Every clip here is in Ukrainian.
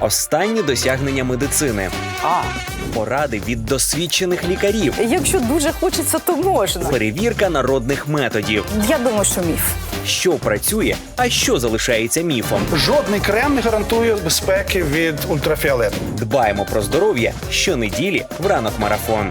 Останні досягнення медицини. А. Поради від досвідчених лікарів. Якщо дуже хочеться, то можна. Перевірка народних методів. Я думаю, що міф. Що працює, а що залишається міфом. Жодний крем не гарантує безпеки від ультрафіолету. Дбаємо про здоров'я щонеділі в ранок марафон.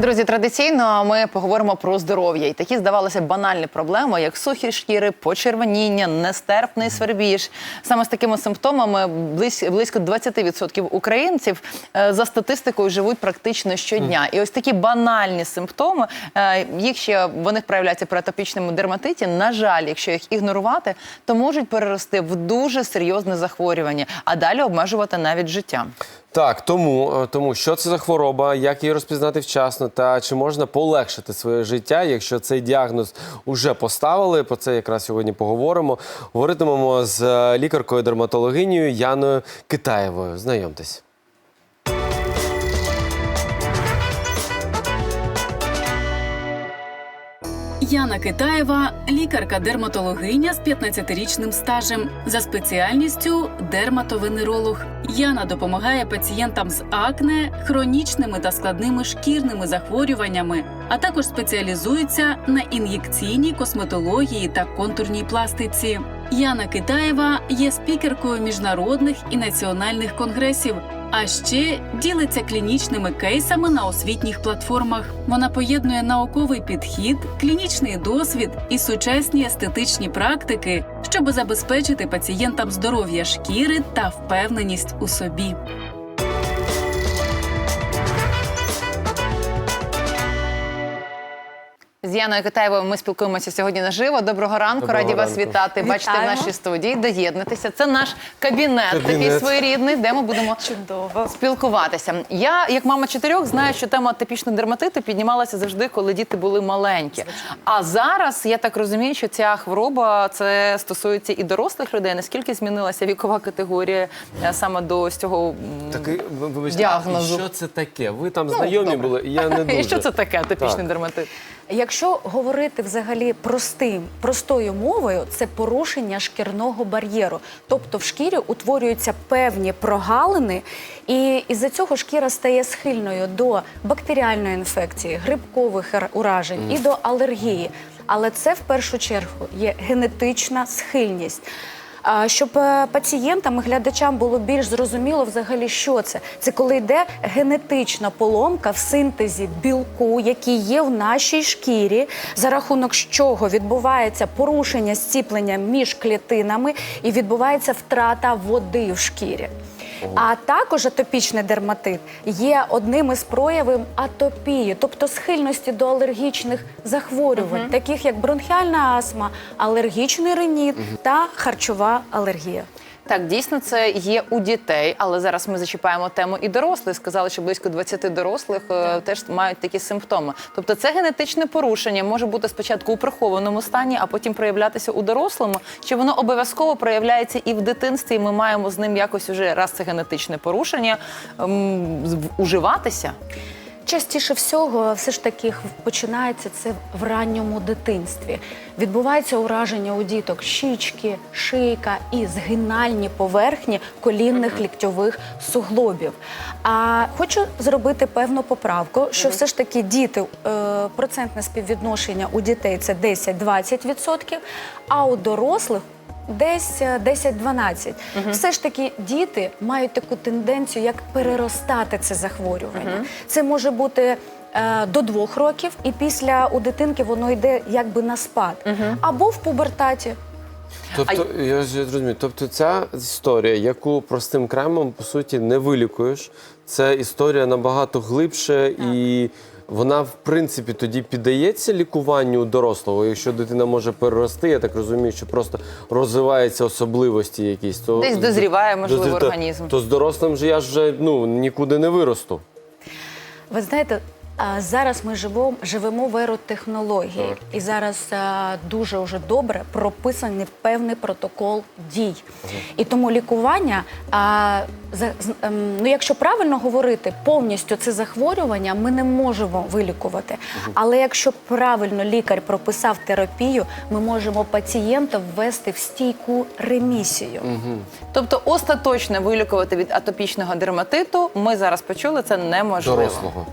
Друзі, традиційно ми поговоримо про здоров'я і такі здавалося банальні проблеми, як сухі шкіри, почервоніння, нестерпний свербіж. Саме з такими симптомами близь- близько 20% українців е, за статистикою живуть практично щодня. І ось такі банальні симптоми, е, їх ще в них проявляються при атопічному дерматиті. На жаль, якщо їх ігнорувати, то можуть перерости в дуже серйозне захворювання, а далі обмежувати навіть життя. Так, тому, е, тому що це за хвороба, як її розпізнати вчасно, та чи можна полегшити своє життя, якщо цей діагноз уже поставили. Про це якраз сьогодні поговоримо. Говоритимемо з е, лікаркою дерматологинею Яною Китаєвою. Знайомтесь. Яна Китаєва лікарка-дерматологиня з 15-річним стажем за спеціальністю дерматовенеролог. Яна допомагає пацієнтам з акне, хронічними та складними шкірними захворюваннями, а також спеціалізується на ін'єкційній косметології та контурній пластиці. Яна Китаєва є спікеркою міжнародних і національних конгресів. А ще ділиться клінічними кейсами на освітніх платформах. Вона поєднує науковий підхід, клінічний досвід і сучасні естетичні практики, щоб забезпечити пацієнтам здоров'я шкіри та впевненість у собі. З Яною Китаєвою ми спілкуємося сьогодні наживо. Доброго ранку, Доброго раді вас ранку. вітати. Бачите в Вітаємо. нашій студії. Доєднатися. Це наш кабінет, такий Кабінет. своєрідний, де ми будемо Чудово. спілкуватися. Я, як мама чотирьох, знаю, що тема атипічної дерматиту піднімалася завжди, коли діти були маленькі. А зараз я так розумію, що ця хвороба це стосується і дорослих людей. Наскільки змінилася вікова категорія е, саме до ось цього м, Такий, ви- вибачте, Діагнозу. що це таке? Ви там знайомі добре. були? Я не дуже. і що це таке атипічний Так. дерматит? Якщо говорити взагалі простим, простою мовою, це порушення шкірного бар'єру. Тобто в шкірі утворюються певні прогалини, і із-за цього шкіра стає схильною до бактеріальної інфекції, грибкових уражень уражень і до алергії. Але це в першу чергу є генетична схильність. Щоб е, пацієнтам і глядачам було більш зрозуміло взагалі, що це. Це коли йде генетична поломка в синтезі білку, який є в нашій шкірі, за рахунок чого відбувається порушення зціплення між клітинами і відбувається втрата води в шкірі. А також атопічний дерматит є одним із проявів атопії, тобто схильності до алергічних захворювань, таких як бронхіальна астма, алергічний реніт та харчова алергія. Так, дійсно, це є у дітей, але зараз ми зачіпаємо тему і дорослих. Сказали, що близько 20 дорослих е, теж мають такі симптоми. Тобто, це генетичне порушення може бути спочатку у прихованому стані, а потім проявлятися у дорослому. Чи воно обов'язково проявляється і в дитинстві? і Ми маємо з ним якось уже раз це генетичне порушення ем, з- уживатися. Частіше всього, все ж таки починається це в ранньому дитинстві. Відбувається ураження у діток щічки, шийка і згинальні поверхні колінних ліктьових суглобів. А хочу зробити певну поправку, що все ж таки діти, е, процентне співвідношення у дітей це 10-20%, а у дорослих Десь е, 10-12. Все ж таки діти мають таку тенденцію, як переростати це захворювання. Це може бути е, до двох років, і після у дитинки воно йде якби на спад. Або в пубертаті. Тобто, я розумію, тобто ця історія, яку простим кремом по суті не вилікуєш, це історія набагато глибше і. Вона, в принципі, тоді піддається лікуванню у дорослого. Якщо дитина може перерости, я так розумію, що просто розвиваються особливості якісь. То Десь дозріває, можливо, то- то- організм. То з дорослим же я ж вже ну, нікуди не виросту. Ви знаєте, зараз ми живемо, живемо в еру технології, і зараз дуже уже добре прописаний певний протокол дій. І тому лікування, за, ем, ну якщо правильно говорити, повністю це захворювання ми не можемо вилікувати. Але якщо правильно лікар прописав терапію, ми можемо пацієнта ввести в стійку ремісію. Тобто остаточно вилікувати від атопічного дерматиту, ми зараз почули, це неможливо. Дорослого.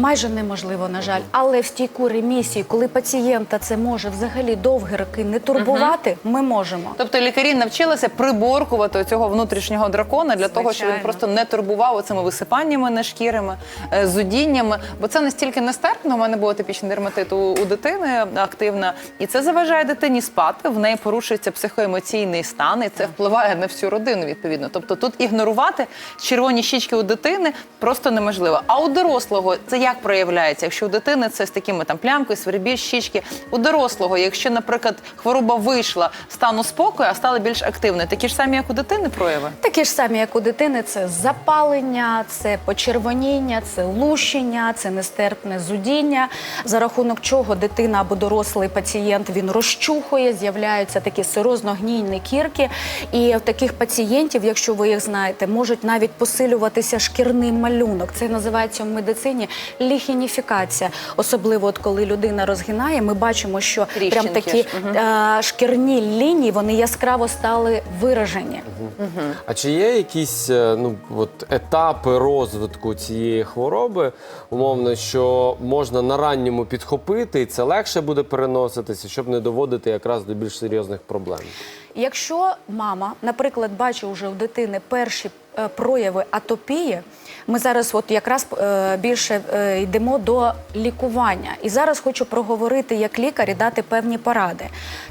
Майже неможливо, на жаль, але в стійку ремісії, коли пацієнта це може взагалі довгі роки не турбувати, ми можемо. Тобто лікарі навчилися приборкувати цього внутрішнього дракона для того, щоб він Звичайно. просто не турбував оцими висипаннями на шкірами, е, зудіннями. Бо це настільки нестерпно. У мене був атипічний дерматит у, у дитини активна, і це заважає дитині спати. В неї порушується психоемоційний стан, і це впливає на всю родину. Відповідно, тобто тут ігнорувати червоні щічки у дитини просто неможливо. А у дорослого це як проявляється? Якщо у дитини це з такими там плямкою, свербіль, щічки. У дорослого, якщо, наприклад, хвороба вийшла стану спокою, а стала більш активною, такі ж самі, як у дитини, прояви? Такі ж самі, як у дитини, це запалення, це почервоніння, це лущення, це нестерпне зудіння, за рахунок чого дитина або дорослий пацієнт він розчухує, з'являються такі сирозно-гнійні кірки. І в таких пацієнтів, якщо ви їх знаєте, можуть навіть посилюватися шкірний малюнок. Це називається в медицині ліхініфікація. Особливо, от коли людина розгинає, ми бачимо, що прям такі ж, е, шкірні лінії вони яскраво стали виражені. А чи є якісь е, ну от етапи розвитку цієї хвороби, умовно, що можна на ранньому підхопити, і це легше буде переноситися, щоб не доводити якраз до більш серйозних проблем? Якщо мама, наприклад, бачить уже у дитини перші е, прояви атопії, ми зараз от якраз е, більше е, йдемо до лікування. І зараз хочу проговорити як лікар і дати певні поради.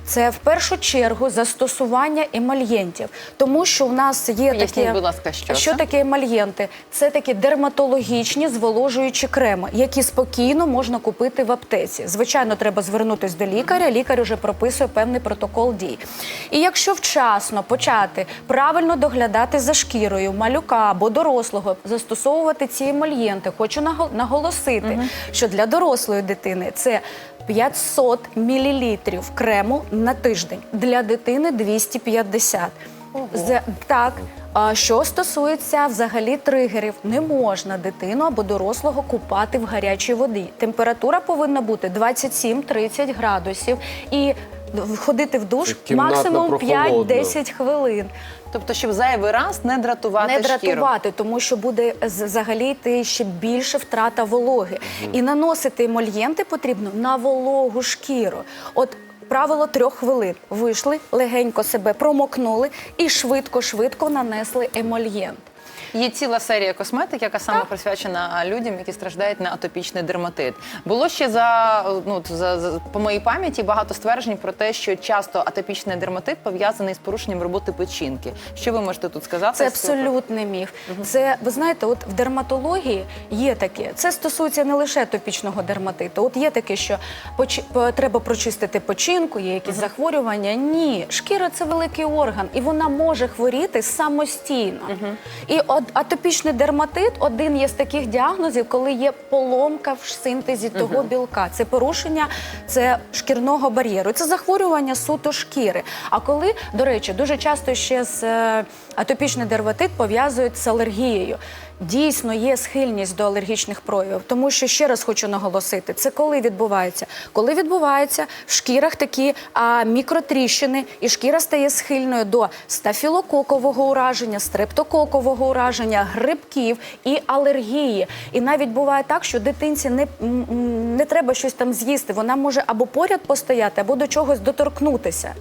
Це в першу чергу застосування емальєнтів, тому що в нас є Поясніть, такі, будь ласка, що що таке емальєнти? Це такі дерматологічні зволожуючі креми, які спокійно можна купити в аптеці. Звичайно, треба звернутися до лікаря. Лікар вже прописує певний протокол дій. І якщо вчасно почати правильно доглядати за шкірою малюка або дорослого, застосовувати ці емальєнти, хочу наго- наголосити, що для дорослої дитини це 500 мл крему на тиждень, для дитини 250. З- так. А що стосується взагалі тригерів, не можна дитину або дорослого купати в гарячій воді. Температура повинна бути 27-30 градусів і ходити в душ кімнатна максимум прохолодна. 5-10 хвилин. Тобто, щоб зайвий раз не дратувати Не шкіру. дратувати, тому що буде з- взагалі йти ще більше втрата вологи. І наносити емольєнти потрібно на вологу шкіру. От правило трьох хвилин. Вийшли, легенько себе промокнули і швидко-швидко нанесли емольєнт. Є ціла серія косметик, яка саме присвячена людям, які страждають на атопічний дерматит. Було ще за ну за, за по моїй пам'яті багато стверджень про те, що часто атопічний дерматит пов'язаний з порушенням роботи печінки. Що ви можете тут сказати? Це абсолютний міф. Це ви знаєте, от в дерматології є таке. Це стосується не лише топічного дерматиту. От є таке, що поч... треба прочистити печінку, є якісь захворювання. Ні, шкіра це великий орган, і вона може хворіти самостійно. І атопічний дерматит один є з таких діагнозів, коли є поломка в синтезі того білка. Це порушення це шкірного бар'єру. Це захворювання суто шкіри. А коли, до речі, дуже часто ще з е, атопічний дерматит пов'язують з алергією. Дійсно є схильність до алергічних проявів, тому що ще раз хочу наголосити, це коли відбувається. Коли відбувається в шкірах такі а, мікротріщини, і шкіра стає схильною до стафілококового ураження, стрептококового ураження, грибків і алергії. І навіть буває так, що дитинці не, не треба щось там з'їсти. Вона може або поряд постояти, або до чогось доторкнутися.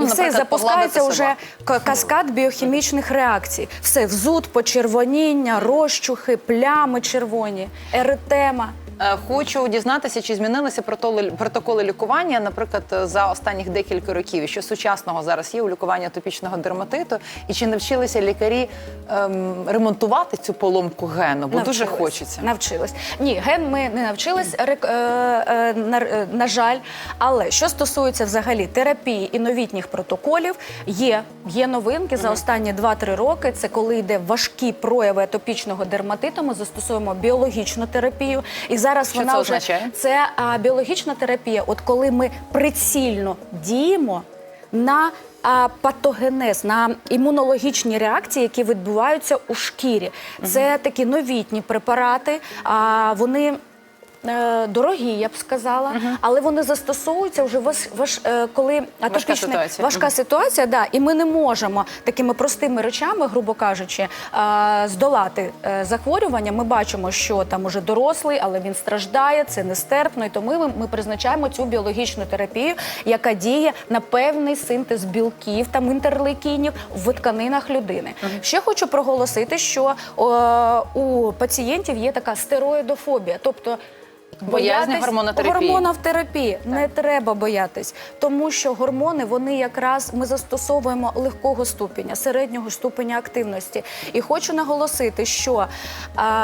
Ну, І все, і запускається вже каскад біохімічних реакцій. Все, взуд, почервоніння, розчухи, плями червоні, еретема. Е, Хочу дізнатися, чи змінилися протоколи лікування, наприклад, за останніх декілька років, що сучасного зараз є у лікуванні атопічного дерматиту, і чи навчилися лікарі ем, ремонтувати цю поломку гену? Бо дуже хочеться. Навчились. Ні, ген ми не навчились, рек- е, е, на, на жаль. Але що стосується взагалі терапії і новітніх протоколів, є, є новинки за останні 2-3 роки. Це коли йде важкі прояви атопічного дерматиту, ми застосуємо біологічну терапію. І зараз зараз Що вона це вже означає? це а, біологічна терапія. От коли ми прицільно діємо на а, патогенез, на імунологічні реакції, які відбуваються у шкірі. Це такі новітні препарати. А вони. Е, Дорогі, я б сказала, але вони застосовуються вже ваш, ваш, е, коли атопічне- ситуація. важка Мгм. ситуація, да, і ми не можемо такими простими речами, грубо кажучи, е, здолати захворювання. Ми бачимо, що там уже дорослий, але він страждає, це нестерпно. І тому ми, ми призначаємо цю біологічну терапію, яка діє на певний синтез білків та інтерлейкінів в тканинах людини. Ще хочу проголосити, що е, у пацієнтів є така стероїдофобія, тобто. Боязнь гормонотерапії. Гормонотерапії не треба боятись, тому що гормони вони якраз ми застосовуємо легкого ступеня, середнього ступеня активності. І хочу наголосити, що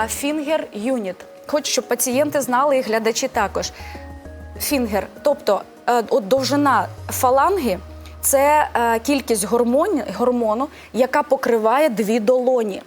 фінгер юніт, хочу, щоб пацієнти знали і глядачі також. Фінгер, тобто е, от довжина фаланги. Це е, кількість гормон, гормону, яка покриває дві долоні.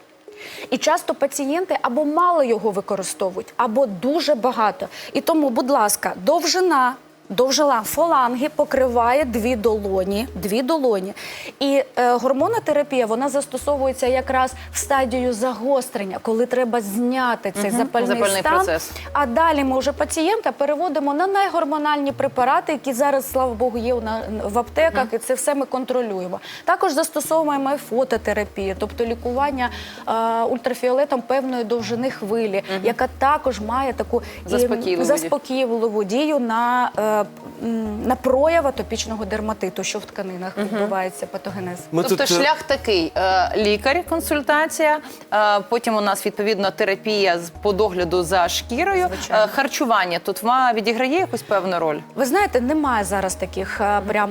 І часто пацієнти або мало його використовують, або дуже багато. І тому, будь ласка, довжина. Довжина фаланги покриває дві долоні, дві долоні. І е, гормонотерапія вона застосовується якраз в стадію загострення, коли треба зняти цей запальний, Запальний стан. процес. А далі ми вже пацієнта переводимо на найгормональні препарати, які зараз, слава Богу, є в аптеках, і це все ми контролюємо. Також застосовуємо і фототерапію, тобто лікування е, ультрафіолетом певної довжини хвилі, яка також має таку і, Заспокійливу заспокійливу дію на, е, на прояв атопічного дерматиту, що в тканинах відбувається патогенез. Ми тобто тут, е, шлях такий: е, лікар, консультація, е, потім у нас відповідно терапія з по догляду за шкірою. Звичайно. Е, харчування тут відіграє якусь певну роль. Ви знаєте, немає зараз таких прям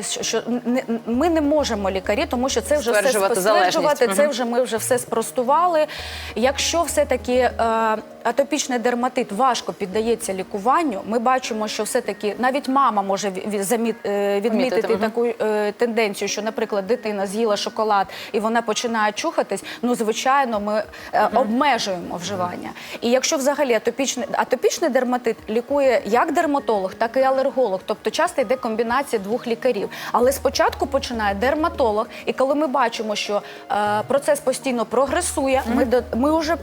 що- що не- ми не можемо лікарі, тому що це вже Стверджувати все залежність. стверджувати, Це вже ми вже все спростували. Якщо все таки атопічний дерматит важко піддається лікуванню, ми бачимо, що все таки навіть мама може е, відмітити таку е, тенденцію, що, наприклад, дитина з'їла шоколад і вона починає чухатись. Ну звичайно, ми е, обмежуємо вживання. І якщо взагалі атопічний атопічний дерматит лікує як дерматолог, так і алерголог, тобто часто йде комбінація двох лікарів. Але спочатку починає дерматолог, і коли ми бачимо, що процес постійно прогресує, ми ми вже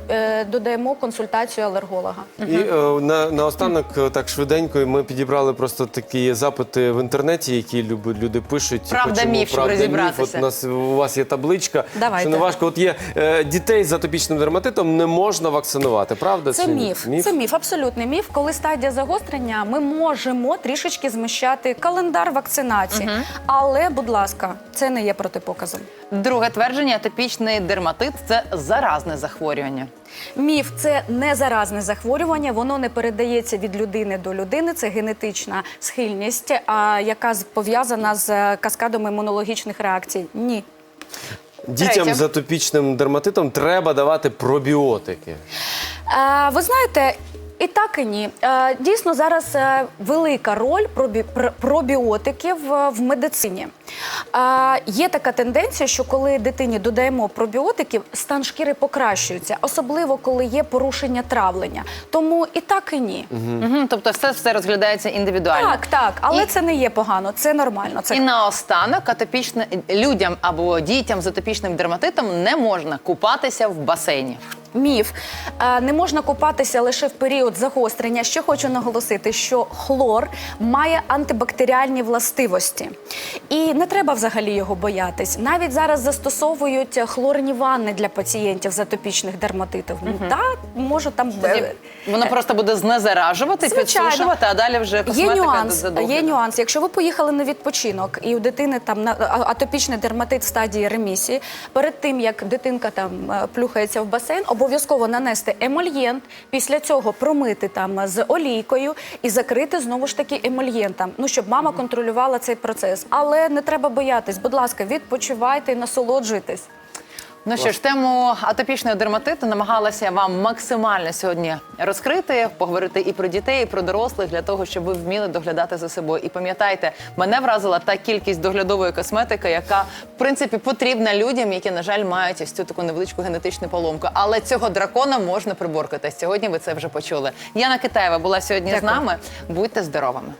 додаємо консультацію алерголога. І е, на, наостанок, е, так швиденько, ми підібрали просто такі запити в інтернеті, які люби- люди пишуть. Правда, Хочемо міф, щоб правда, розібратися. От у нас у вас є табличка. Давайте. Що не важко. От є е, дітей з атопічним дерматитом не можна вакцинувати, правда? Це чи ні? міф. Це міф, абсолютний міф. Коли стадія загострення, ми можемо трішечки зміщати календар вакцинації. Але, будь ласка, це не є протипоказом. Друге твердження: атопічний дерматит це заразне захворювання. Міф це не заразне захворювання, воно не передається від людини до людини. Це генетична схильність, а, яка з- пов'язана з е, каскадом імунологічних реакцій. Ні. Дітям Третє. з атопічним дерматитом треба давати пробіотики. Е, ви знаєте. І так і ні. Е, Дійсно, зараз е, велика роль пробі- пробіотиків в медицині. Е, Є така тенденція, що коли дитині додаємо пробіотиків, стан шкіри покращується, особливо коли є порушення травлення. Тому і так і ні. Мгм, тобто, все, все розглядається індивідуально. Так, так, але І- це не є погано, це нормально. Це І наостанок атопічне людям або дітям з атопічним дерматитом не можна купатися в басейні. міф. Е, Не можна купатися лише в період загострення. Ще хочу наголосити, що хлор має антибактеріальні властивості. І не треба взагалі його боятись. Навіть зараз застосовують хлорні ванни для пацієнтів з атопічних дерматитів. Так, може там е, Воно просто буде знезаражувати, Звичайно. підсушувати, а далі вже Є нюанс, є нюанс. Якщо ви поїхали на відпочинок і у дитини там на атопічний дерматит в стадії ремісії, перед тим як дитинка там е, плюхається в басейн, обов'язково нанести емольєнт, після цього промити там з олійкою і закрити знову ж таки емольєнтом, ну щоб мама контролювала цей процес. Але не треба боятись, будь ласка, відпочивайте і насолоджуйтесь. Ну що ж, тему атопічного дерматиту намагалася вам максимально сьогодні розкрити, поговорити і про дітей, і про дорослих для того, щоб ви вміли доглядати за собою. І пам'ятайте, мене вразила та кількість доглядової косметики, яка в принципі потрібна людям, які на жаль мають ось цю таку невеличку генетичну поломку. Але цього дракона можна приборкати. Сьогодні ви це вже почули. Яна Китаєва була сьогодні з нами. Будьте здоровими.